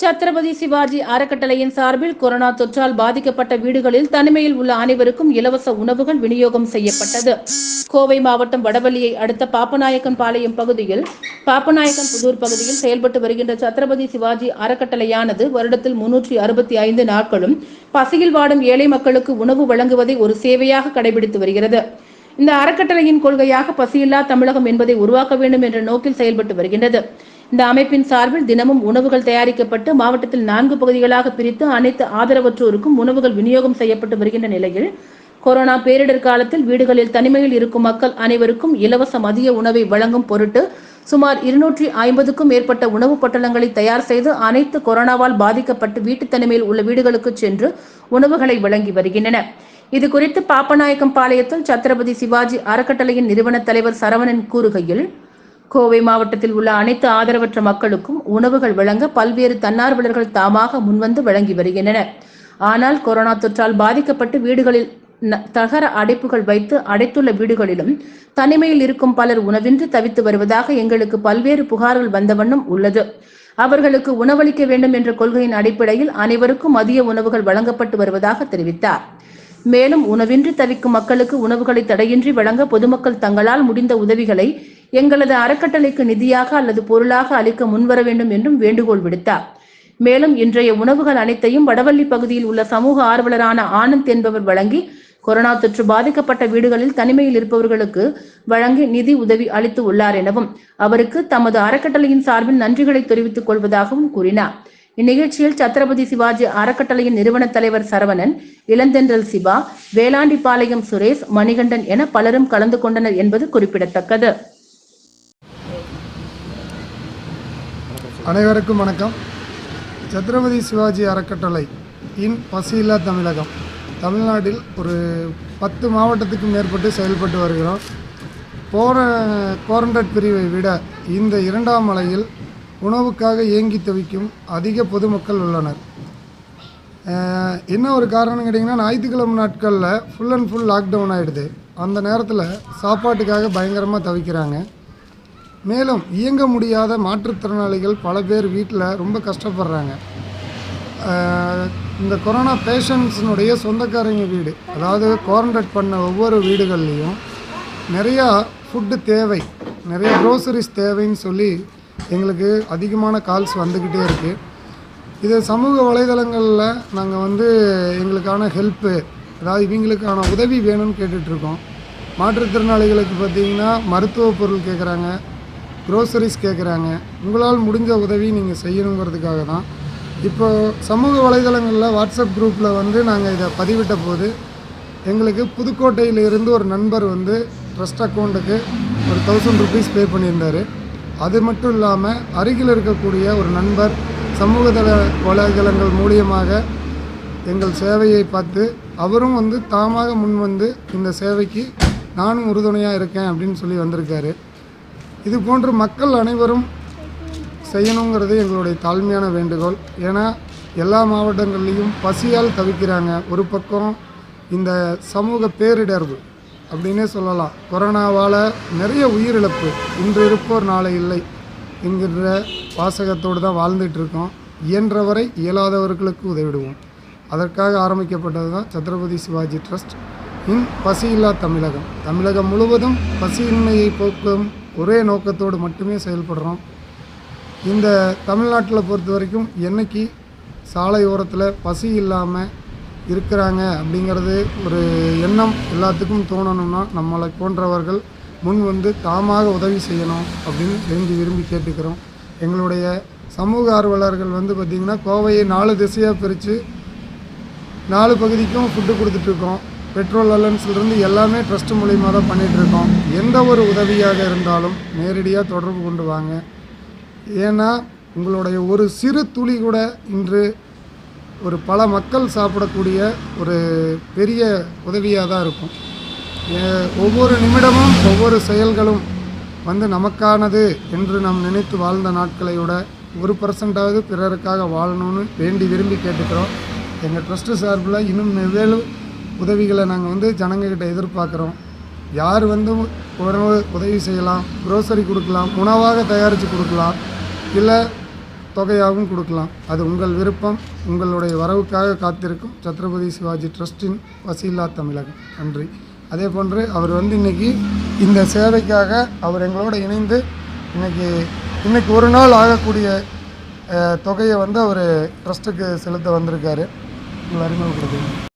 சத்ரபதி சிவாஜி அறக்கட்டளையின் சார்பில் கொரோனா தொற்றால் பாதிக்கப்பட்ட வீடுகளில் தனிமையில் உள்ள அனைவருக்கும் இலவச உணவுகள் விநியோகம் செய்யப்பட்டது. கோவை மாவட்டம் வடவள்ளியை அடுத்த பாப்பநாயக்கன் பாளையம் பகுதியில் பாப்பநாயக்கன் புதூர் பகுதியில் செயல்பட்டு வருகின்ற சத்ரபதி சிவாஜி அறக்கட்டளையானது வருடத்தில் முன்னூற்றி அறுபத்தி ஐந்து நாட்களும் பசியில் வாடும் ஏழை மக்களுக்கு உணவு வழங்குவதை ஒரு சேவையாக கடைபிடித்து வருகிறது. இந்த அறக்கட்டளையின் கொள்கையாக பசியில்லா தமிழகம் என்பதை உருவாக்க வேண்டும் என்ற நோக்கில் செயல்பட்டு வருகின்றது. இந்த அமைப்பின் சார்பில் தினமும் உணவுகள் தயாரிக்கப்பட்டு மாவட்டத்தில் நான்கு பகுதிகளாக பிரித்து அனைத்து ஆதரவற்றோருக்கும் உணவுகள் விநியோகம் செய்யப்பட்டு வருகின்ற நிலையில் கொரோனா பேரிடர் காலத்தில் வீடுகளில் தனிமையில் இருக்கும் மக்கள் அனைவருக்கும் இலவச மதிய உணவை வழங்கும் பொருட்டு சுமார் இருநூற்றி ஐம்பதுக்கும் மேற்பட்ட உணவுப் பொட்டலங்களை தயார் செய்து அனைத்து கொரோனாவால் பாதிக்கப்பட்டு வீட்டு தனிமையில் உள்ள வீடுகளுக்கு சென்று உணவுகளை வழங்கி வருகின்றன. இது குறித்து பாப்பநாயக்கம் பாளையத்தில் சத்ரபதி சிவாஜி அறக்கட்டளையின் நிறுவன தலைவர் சரவணன் கூறுகையில் கோவை மாவட்டத்தில் உள்ள அனைத்து ஆதரவற்ற மக்களுக்கும் உணவுகள் வழங்க பல்வேறு தன்னார்வலர்கள் தாமாக முன்வந்து வழங்கி வருகின்றனர். ஆனால் கொரோனா தொற்றால் பாதிக்கப்பட்டு வீடுகளில் தகர அடைப்புகள் வைத்து அடைத்துள்ள வீடுகளிலும் தனிமையில் இருக்கும் பலர் உணவின்றி தவித்து வருவதாக எங்களுக்கு பல்வேறு புகார்கள் வந்த வண்ணம் உள்ளது. அவர்களுக்கு உணவளிக்க வேண்டும் என்ற கொள்கையின் அடிப்படையில் அனைவருக்கும் மதிய உணவுகள் வழங்கப்பட்டு வருவதாக தெரிவித்தார். மேலும் உணவின்றி தவிக்கும் மக்களுக்கு உணவுகளை தடையின்றி வழங்க பொதுமக்கள் தங்களால் முடிந்த உதவிகளை எங்களது அறக்கட்டளைக்கு நிதியாக அல்லது பொருளாக அளிக்க முன்வர வேண்டும் என்றும் வேண்டுகோள் விடுத்தார். மேலும் இன்றைய உணவுகள் அனைத்தையும் வடவள்ளி பகுதியில் உள்ள சமூக ஆர்வலரான ஆனந்த் என்பவர் வழங்கி கொரோனா தொற்று பாதிக்கப்பட்ட வீடுகளில் தனிமையில் இருப்பவர்களுக்கு வழங்கி நிதி உதவி அளித்து உள்ளார் எனவும் அவருக்கு தமது அறக்கட்டளையின் சார்பில் நன்றிகளை தெரிவித்துக் கொள்வதாகவும் கூறினார். இந்நிகழ்ச்சியில் சத்ரபதி சிவாஜி அறக்கட்டளையின் நிறுவன தலைவர் சரவணன் இளந்தென்றல் சிவா வேளாண்டிபாளையம் சுரேஷ் மணிகண்டன் என பலரும் கலந்து கொண்டனர் என்பது குறிப்பிடத்தக்கது. அனைவருக்கும் வணக்கம். சத்ரபதி சிவாஜி அறக்கட்டளை இன் பசியில்லா தமிழகம். தமிழ்நாட்டில் ஒரு பத்து மாவட்டத்துக்கு மேற்பட்டு செயல்பட்டு வருகிறோம். போர குவாரண்டைன் பிரிவை விட இந்த இரண்டாம் அலையில் உணவுக்காக ஏங்கி தவிக்கும் அதிக பொதுமக்கள் உள்ளனர். என்ன ஒரு காரணம் கேட்டிங்கன்னா ஞாயிற்றுக்கிழமை நாட்களில் ஃபுல் அண்ட் ஃபுல் லாக்டவுன் ஆகிடுது அந்த நேரத்தில் சாப்பாட்டுக்காக பயங்கரமாக தவிக்கிறாங்க. மேலும் இயங்க முடியாத மாற்றுத்திறனாளிகள் பல பேர் வீட்டில் ரொம்ப கஷ்டப்படுறாங்க. இந்த கொரோனா பேஷண்ட்ஸினுடைய சொந்தக்காரங்க வீடு அதாவது குவாரண்டைன் பண்ண ஒவ்வொரு வீடுகள்லேயும் நிறையா ஃபுட்டு தேவை நிறைய க்ரோசரிஸ் தேவைன்னு சொல்லி எங்களுக்கு அதிகமான கால்ஸ் வந்துக்கிட்டே இருக்குது இது சமூக வலைதளங்களில் நாங்கள் வந்து எங்களுக்கான ஹெல்ப்பு அதாவது இவங்களுக்கான உதவி வேணும்னு கேட்டுட்ருக்கோம் மாற்றுத்திறனாளிகளுக்கு பார்த்தீங்கன்னா மருத்துவ பொருள் கேட்குறாங்க. க்ரோசரிஸ் கேட்குறாங்க உங்களால் முடிஞ்ச உதவி நீங்கள் செய்யணுங்கிறதுக்காக தான். இப்போது சமூக வலைதளங்களில் வாட்ஸ்அப் குரூப்பில் வந்து நாங்கள் இதை பதிவிட்ட போது எங்களுக்கு புதுக்கோட்டையில் இருந்து ஒரு நண்பர் வந்து ட்ரஸ்ட் அக்கௌண்ட்டுக்கு ஒரு தௌசண்ட் ருபீஸ் பே பண்ணியிருந்தார். அது மட்டும் இல்லாமல் அருகில் இருக்கக்கூடிய ஒரு நண்பர் சமூக தள வலைதளங்கள் மூலியமாக எங்கள் சேவையை பார்த்து அவரும் வந்து தாமாக முன் வந்து இந்த சேவைக்கு நானும் உறுதுணையாக இருக்கேன் அப்படின்னு சொல்லி வந்திருக்காரு. இது போன்று மக்கள் அனைவரும் செய்யணுங்கிறது எங்களுடைய தாழ்மையான வேண்டுகோள். ஏன்னா எல்லா மாவட்டங்கள்லேயும் பசியால் தவிக்கிறாங்க. ஒரு பக்கம் இந்த சமூக பேரிடர்வு அப்படின்னே சொல்லலாம். கொரோனாவால் நிறைய உயிரிழப்பு. இன்று இருப்போர் நாளை இல்லை என்கின்ற வாசகத்தோடு தான் வாழ்ந்துட்டுருக்கோம் இயன்றவரை இயலாதவர்களுக்கு உதவிடுவோம். அதற்காக ஆரம்பிக்கப்பட்டது தான் சத்ரபதி சிவாஜி ட்ரஸ்ட். இன் பசியில்லா தமிழகம். தமிழகம் முழுவதும் பசியின்மையை போக்கும் ஒரே நோக்கத்தோடு மட்டுமே செயல்படுறோம். இந்த தமிழ்நாட்டில் பொறுத்த வரைக்கும் என்னைக்கு சாலை ஓரத்தில் பசி இல்லாமல் இருக்கிறாங்க அப்படிங்கிறது ஒரு எண்ணம் எல்லாத்துக்கும் தோணணும்னா நம்மளை போன்றவர்கள் முன் வந்து தாமாக உதவி செய்யணும் அப்படின்னு விரும்பி விரும்பி கேட்டுக்கிறோம். எங்களுடைய சமூக ஆர்வலர்கள் வந்து பார்த்திங்கன்னா கோவையை நாலு திசையாக பிரித்து நாலு பகுதிக்கும் ஃபுட்டு கொடுத்துட்ருக்கோம் பெட்ரோல் அலன்ஸ்லேருந்து எல்லாமே ட்ரஸ்ட் மூலியமாக தான் பண்ணிகிட்ருக்கோம் எந்த ஒரு உதவியாக இருந்தாலும் நேரடியாக தொடர்பு கொண்டு வாங்க. ஏன்னா உங்களுடைய ஒரு சிறு துளி கூட இன்று ஒரு பல மக்கள் சாப்பிடக்கூடிய ஒரு பெரிய உதவியாக தான் இருக்கும். ஏ- ஒவ்வொரு நிமிடமும் ஒவ்வொரு செயல்களும் வந்து நமக்கானது என்று நாம் நினைத்து வாழ்ந்த நாட்களை விட ஒரு பர்சன்டாவது பிறருக்காக வாழணும்னு வேண்டி விரும்பி கேட்டுக்கிறோம். எங்கள் ட்ரஸ்ட்டு சார்பில் இன்னும் மேலும் உதவிகளை நாங்கள் வந்து ஜனங்கக்கிட்ட எதிர்பார்க்குறோம். யார் வந்து உணவு உதவி செய்யலாம் க்ரோசரி கொடுக்கலாம் உணவாக தயாரித்து கொடுக்கலாம் இல்லை தொகையாகவும் கொடுக்கலாம். அது உங்கள் விருப்பம். உங்களுடைய வரவுக்காக காத்திருக்கும் சத்ரபதி சிவாஜி ட்ரஸ்டின் வசீலா தமிழகம். நன்றி. அதே போன்று அவர் வந்து இன்னைக்கு இந்த சேவைக்காக அவர் எங்களோட இணைந்து இன்றைக்கி இன்றைக்கி ஒரு நாள் ஆகக்கூடிய தொகையை வந்து அவர் ட்ரஸ்ட்டுக்கு செலுத்த வந்திருக்காரு. உங்களை அறிமுகம் கொடுக்குறேன்